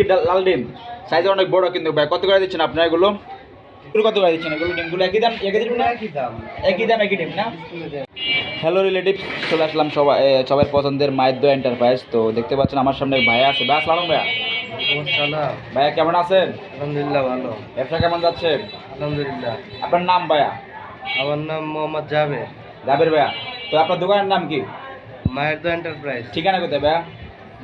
মুরগির লাল ডিম? সাইজ অনেক বড় কিন্তু ভাই কত করে দিচ্ছেন আপনারা এগুলো? কত করে দিচ্ছেন এগুলো ডিমগুলো? একই দাম একই দাম একই দাম। একই দাম একই ডিম না? হ্যালো রিলেটিভ চলে আসলাম সবাই এ, সবার পছন্দের মাইদ্য এন্টারপ্রাইজ তো দেখতে পাচ্ছেন আমার সামনে ভাইয়া আছে। ভাই আসসালাম ভাইয়া। ভাইয়া কেমন আছেন? আলহামদুলিল্লাহ ভালো। ব্যবসা কেমন যাচ্ছে? আলহামদুলিল্লাহ। আপনার নাম ভাইয়া? আমার নাম মোহাম্মদ জাবের। জাবের ভাইয়া। তো আপনার দোকানের নাম কি? মায়ের দো এন্টারপ্রাইজ ঠিকানা কোথায় ভাইয়া?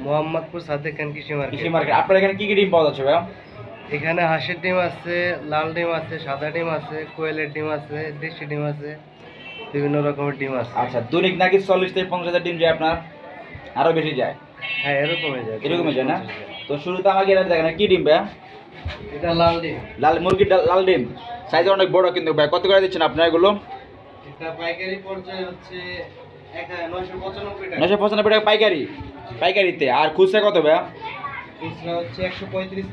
মোহাম্মদপুর সাদেক খান কৃষি মার্কেট? কৃষি মার্কেট। আপনার এখানে কি কি ডিম পাওয়া যাচ্ছে ভাইয়া? এখানে হাঁসের ডিম আছে লাল ডিম আছে সাদা ডিম আছে কোয়েলের ডিম আছে দেশি ডিম আছে বিভিন্ন রকমের ডিম আছে। আচ্ছা দৈনিক নাকি চল্লিশ থেকে পঞ্চাশ হাজার ডিম যায় আপনার? আরও বেশি যায়? হ্যাঁ এরকমই যায় এরকমই যায় না? তো শুরুতে আমাকে এটা দেখেন কি ডিম ভাইয়া? এটা লাল ডিম। লাল মুরগির ডাল- লাল ডিম। সাইজ অনেক বড় কিন্তু ভাই কত করে দিচ্ছেন আপনার এগুলো? এটা পাইকারি পর্যায়ে হচ্ছে নয়শো পঁচানব্বই টাকা। নশো পঁচানব্বই টাকা পাইকারি? পাইকারিতে। আর খুচরা কত ভাইয়া? একশো পঁয়ত্রিশ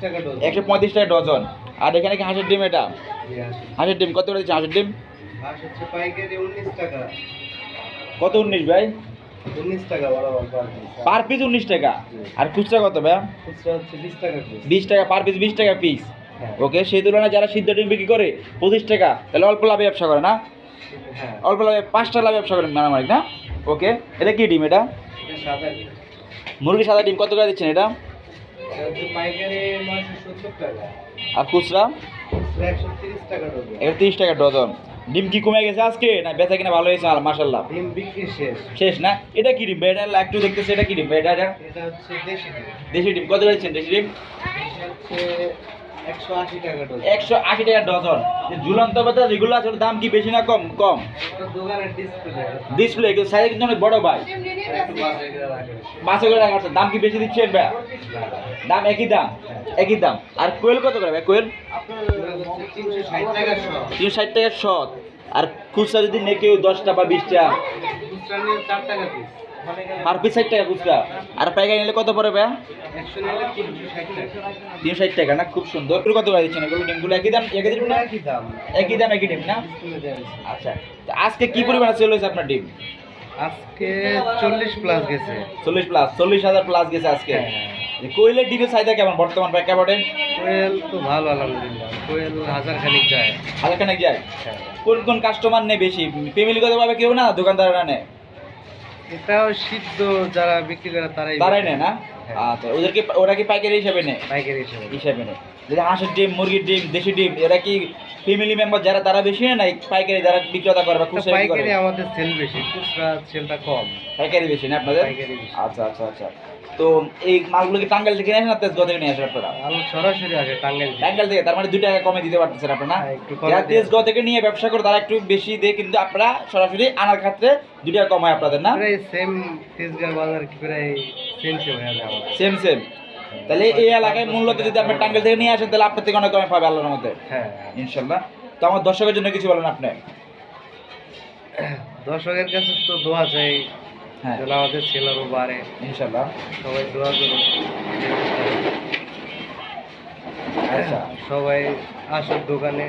টাকা ডজন। টাকা আর এখানে কি হাঁসের ডিম এটা? হাঁসের ডিম। কত করে হাঁসের ডিম? টাকা। কত উনিশ ভাই? টাকা পার পিস। উনিশ টাকা। আর খুচরা কত হচ্ছে বিশ টাকা টাকা পার পিস বিশ টাকা পিস। হ্যাঁ। ওকে সেই তুলনায় যারা সিদ্ধ ডিম বিক্রি করে পঁচিশ টাকা তাহলে অল্প লাভে ব্যবসা করে না? হ্যাঁ। অল্প লাভে পাঁচটা লাভে ব্যবসা করে মারামারি না? ওকে এটা কি ডিম এটা? সাদা মুরগি সাদা ডিম কত করে দিচ্ছেন এটা? আর খুচরা? খুচরা একশো তিরিশ টাকা ডজন এটা তিরিশ টাকা ডজন। ডিম কি কমে গেছে আজকে? না বেচা কিনা ভালো হয়েছে? মাসাল্লাহ ডিম বিক্রি শেষ। শেষ না? এটা কি ডিম? এটা একটু দেখতেছে এটা কি ডিম? এটা এটা? এটা হচ্ছে দেশি ডিম। দেশি ডিম। কত করে দিচ্ছেন দেশি ডিম? একশো আশি টাকা ডজন। ঝুলন্ত বাজার যেগুলো আছে দাম কি বেশি না কম? কম। ডিসপ্লে কিন্তু সাইজ কিন্তু অনেক বড় ভাই। পাঁচশো টাকা আছে। দাম কি বেশি দিচ্ছেন ভাই? দাম একই দাম। একই দাম। আর কোয়েল কত করে ভাই? কোয়েল? তিনশো ষাট টাকা শো তিনশো ষাট টাকা শত আর খুচরা যদি নেই কেউ দশটা বা বিশটা। টাকা পিস ষাট টাকা খুচরা আর পাইকারি নিলে কত পড়ে ভাই একশো নিলে তিনশো ষাট টাকা না? খুব সুন্দর। কত করে দিচ্ছেন? এগুলো ডিমগুলো একই দাম একই ডিম না? একই দাম। একই দাম একই ডিম না। আচ্ছা। আজকে কি পরিমাণে সেল হয়েছে আপনার ডিম? আজকে চল্লিশ প্লাস গেছে। চল্লিশ প্লাস চল্লিশ হাজার প্লাস গেছে আজকে। কোয়েলের ডিমের চাহিদা কেমন বর্তমান প্রেক্ষাপটে কোয়েল তো ভালো আলহামদুলিল্লাহ। কোয়েল হাজার খানিক যায়। হালখানে যায়? কোন কোন কাস্টমার নেই বেশি? ফ্যামিলিগত ভাবে কেউ না? দোকানদাররা নেয়? এটাও সিদ্ধ যারা বিক্রি করে তারাই তারাই নেয় না? হ্যাঁ। আচ্ছা ওদেরকে ওরা কি পাইকারি হিসাবে নেয়? পাইকারি হিসাবে হিসাবে নেয়। যদি হাঁসের ডিম মুরগির ডিম দেশি ডিম এরা কি ফ্যামিলি মেম্বার যারা তারা বেশি না পাইকারি যারা বিক্রেতা করে বা তো খুচরা পাইকারি আমাদের সেল বেশি খুচরা সেলটা কম। পাইকারি বেশি না আপনাদের? আচ্ছা আচ্ছা আচ্ছা। তো এই মালগুলো কি টাঙ্গাইল থেকে নিয়ে আসেন না তেজগাঁও থেকে নিয়ে আসেন আপনারা? সরাসরি আসে টাঙ্গাইল থেকে। টাঙ্গাইল থেকে তার মানে দুই টাকা কমে দিতে পারতেছেন আপনারা হ্যাঁ, যারা। তেজগাঁও থেকে নিয়ে ব্যবসা করে তারা একটু বেশি দেয় কিন্তু আপনারা সরাসরি আনার ক্ষেত্রে দুই টাকা কম হয় আপনাদের না? সেম তেজগাঁ বাজার প্রায় সেম সেম হয়ে সেম সেম তাহলে এই এলাকায় মূল্যতে যদি আপনি টাঙ্গাইল থেকে নিয়ে আসেন তাহলে আপনার থেকে অনেক কমে পাবে আল্লাহর মধ্যে হ্যাঁ। ইনশাল্লাহ তো আমার দর্শকের জন্য কিছু বলেন আপনি? দর্শকের কাছে তো দোয়া চাই হ্যাঁ। যেন আমাদের সেল আরও বাড়ে। ইনশাল্লাহ সবাই দোয়া করুন। আচ্ছা। সবাই আসুক দোকানে।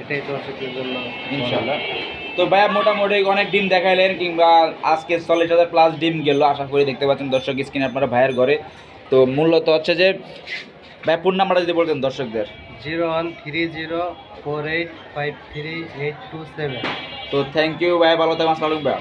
এটাই দর্শকের জন্য ইনশাল্লাহ তো ভাইয়া মোটামুটি অনেক ডিম দেখাইলেন কিংবা আজকে চল্লিশ হাজার প্লাস ডিম গেল আশা করি দেখতে পাচ্ছেন দর্শক স্ক্রিনে আপনারা ভাইয়ের ঘরে। তো মূলত হচ্ছে যে ভাই ফোন নাম্বারটা যদি বলতেন দর্শকদের। Zero one three zero four eight five three eight two seven. তো থ্যাংক ইউ ভাই ভালো থাকবেন আসসালামু ভাই